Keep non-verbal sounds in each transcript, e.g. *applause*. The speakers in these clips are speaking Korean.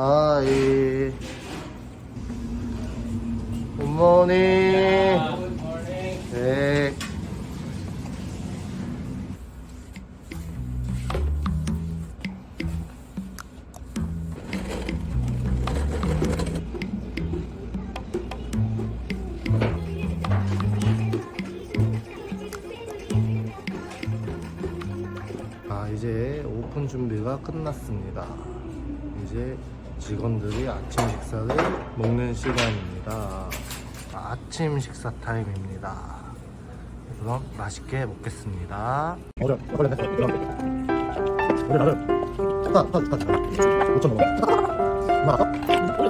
하이. 굿모닝. 네. 아, 이제 오픈 준비가 끝났습니다. 이제 직원들이 아침 식사를 먹는 시간입니다. 아침 식사 타임입니다. 그럼 맛있게 먹겠습니다. 어제 어제 했어. 어제 나를 축하 축하 축하 축하 5천 원. 나 아까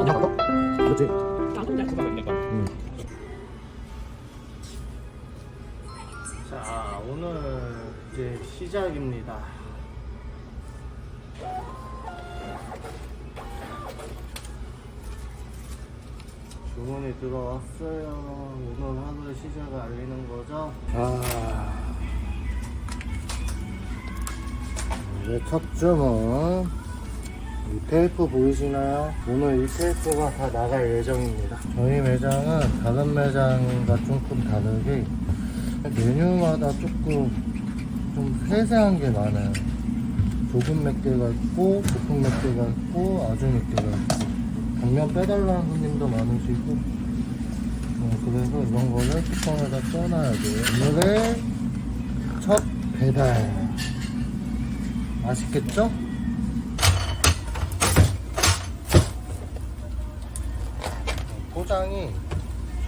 나 아까 그렇지. 음. 자 오늘 이제 시작입니다. 주문이 들어왔어요. 오늘 하루의 시작을 알리는 거죠. 아. 이제 첫 주문. 이 테이프 보이시나요? 오늘 이 테이프가 다 나갈 예정입니다. 저희 매장은 다른 매장과 조금 다르게 메뉴마다 조금 좀 세세한 게 많아요. 조금 몇 개가 있고, 조금 몇 개가 있고, 아주 몇 개가 있고. 당면 빼달라는 손님도 많으시고, 어, 그래서 이런 거를 뚜껑에다 써놔야 돼요. 오늘의 첫 배달. 맛있겠죠? 포장이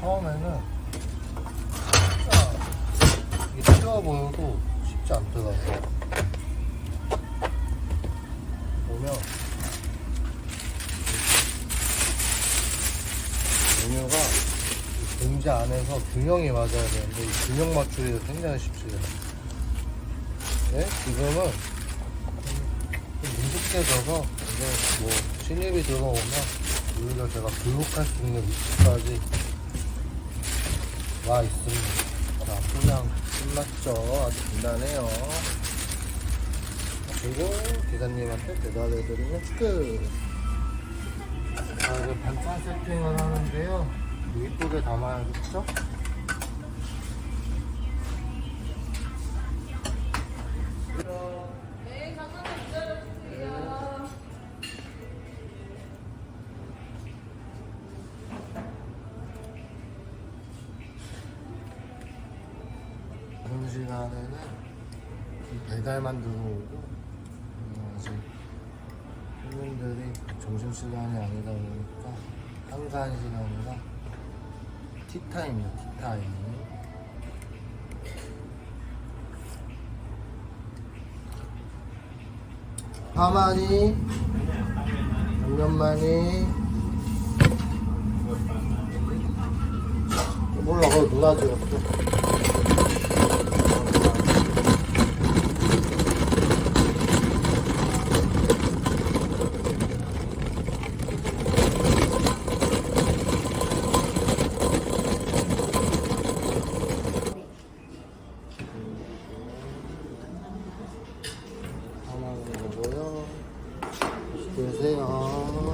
처음에는 진짜 뜨거워 보여도 쉽지 않더라고요. 보면 메뉴가 이 봉지 안에서 균형이 맞아야 되는데 이 균형 맞추기가 굉장히 쉽지 않아요. 네? 지금은 좀 능숙해져서 이제 뭐 신입이 들어오면 오히려 제가 교육할 수 있는 위치까지 와 있습니다. 자, 포장 끝났죠? 아주 간단해요. 그리고 기사님한테 배달해드리면 끝. 자, 이제 반찬 세팅을 하는데요. 이쁘게 담아야겠죠? 그런 시간에는 이 배달 만 들어오고 음, 아직 손님들이 점심시간이 아니다 보니까 한가한 시간이라 티타임이요 티타임. 파마니 양념마니. 몰라 그거 누나 찍었어 하나 먹어요. 맛있게 드세요.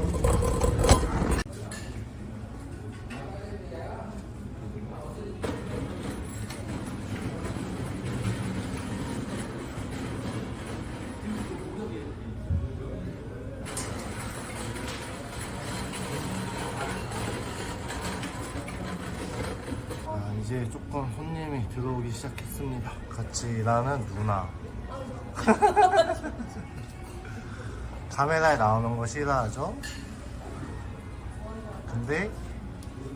아, 이제 조금 손님이 들어오기 시작했습니다. 같이 일하는 누나. *laughs* 카메라에 나오는 거 싫어하죠? 근데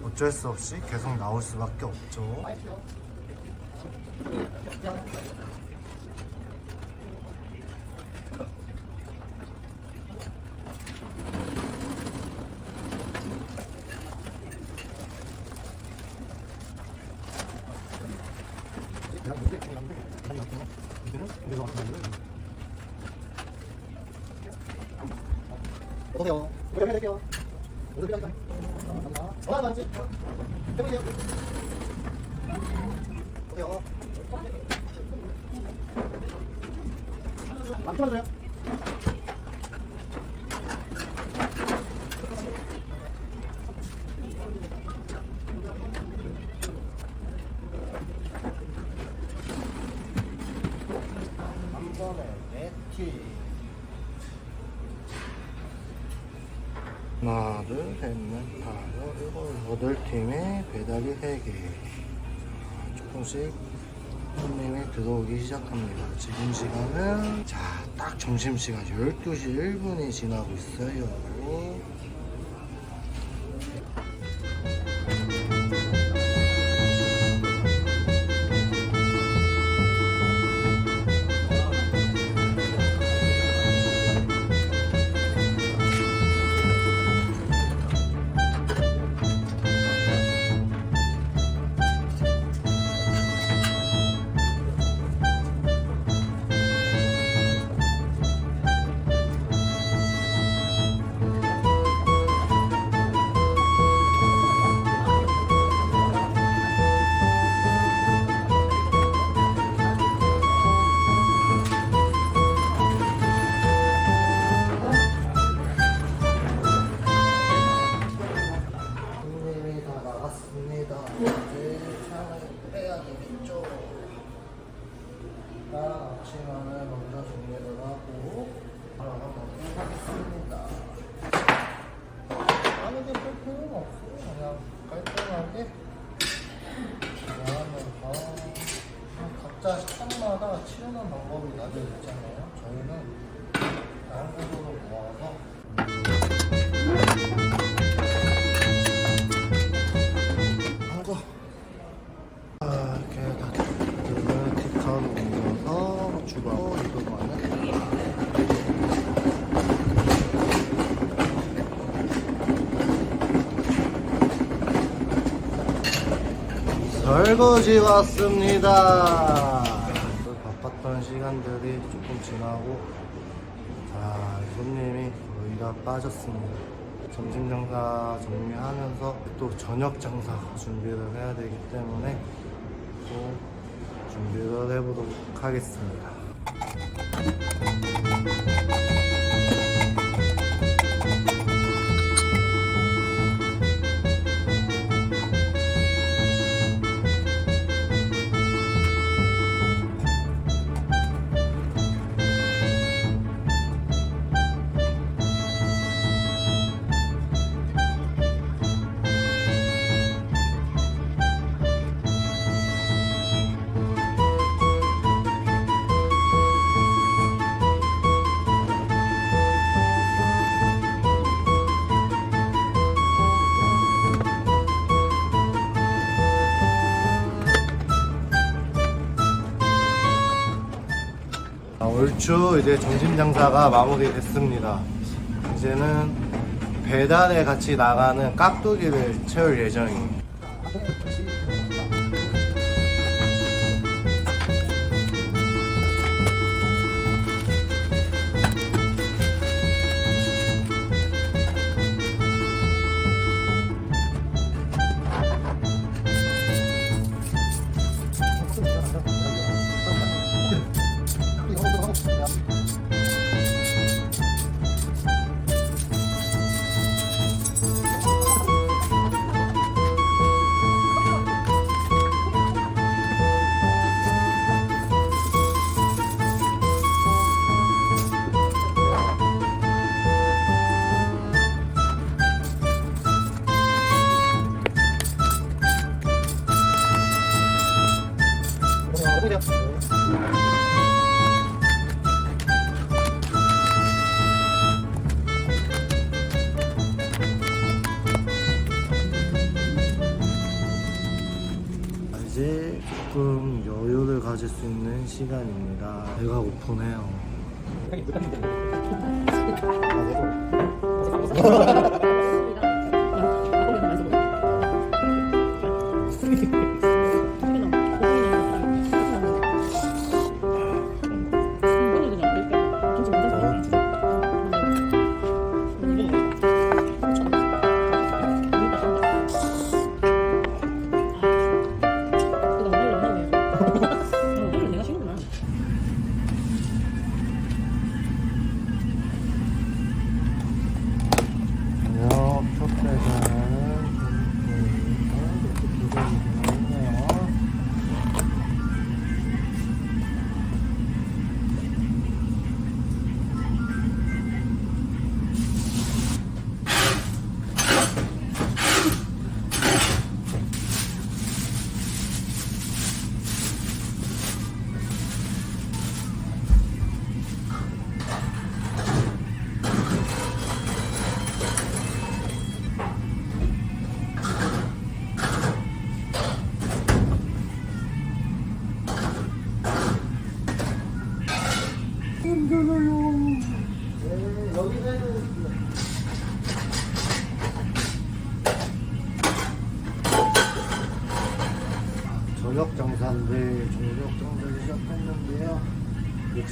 어쩔 수 없이 계속 나올 수밖에 없죠. 어서오세요. 고려해드릴게요. 감사합니다. 보세요. 안 좋아요. 한 번에 하나 둘 셋 넷 다섯 일곱 여덟 팀에 배달이 3개. 조금씩 손님이 들어오기 시작합니다. 지금 시간은 자 딱 점심시간 12시 1분이 지나고 있어요 치우는 방법이 나뉘어 있잖아요. 저희는 한 곳으로 모아서 하고 아, 이렇게 다 들면 뒷칸 옮겨서 주방 이동하는 설거지 왔습니다. 또 바빴던 시간들이 조금 지나고 자 손님이 거의 다 빠졌습니다. 점심 장사 정리하면서 또 저녁 장사 준비를 해야 되기 때문에 또 준비를 해보도록 하겠습니다. 아, 얼추 이제 점심 장사가 마무리됐습니다. 이제는 배달에 같이 나가는 깍두기를 채울 예정입니다. 수 있는 시간입니다. 배가 고프네요. *laughs*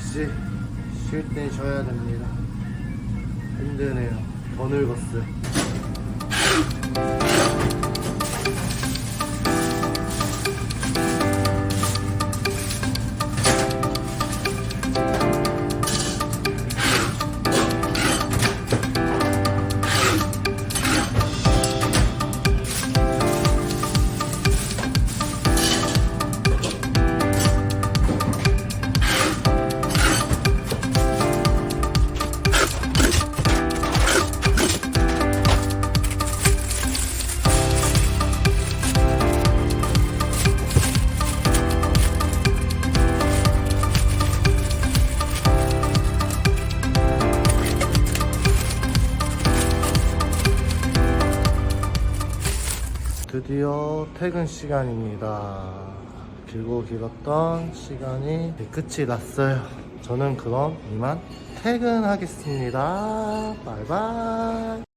역시 쉴땐 쉬어야 됩니다. 힘드네요. 더 늙었어요. 드디어 퇴근 시간입니다. 길고 길었던 시간이 끝이 났어요. 저는 그럼 이만 퇴근하겠습니다. 바이바이.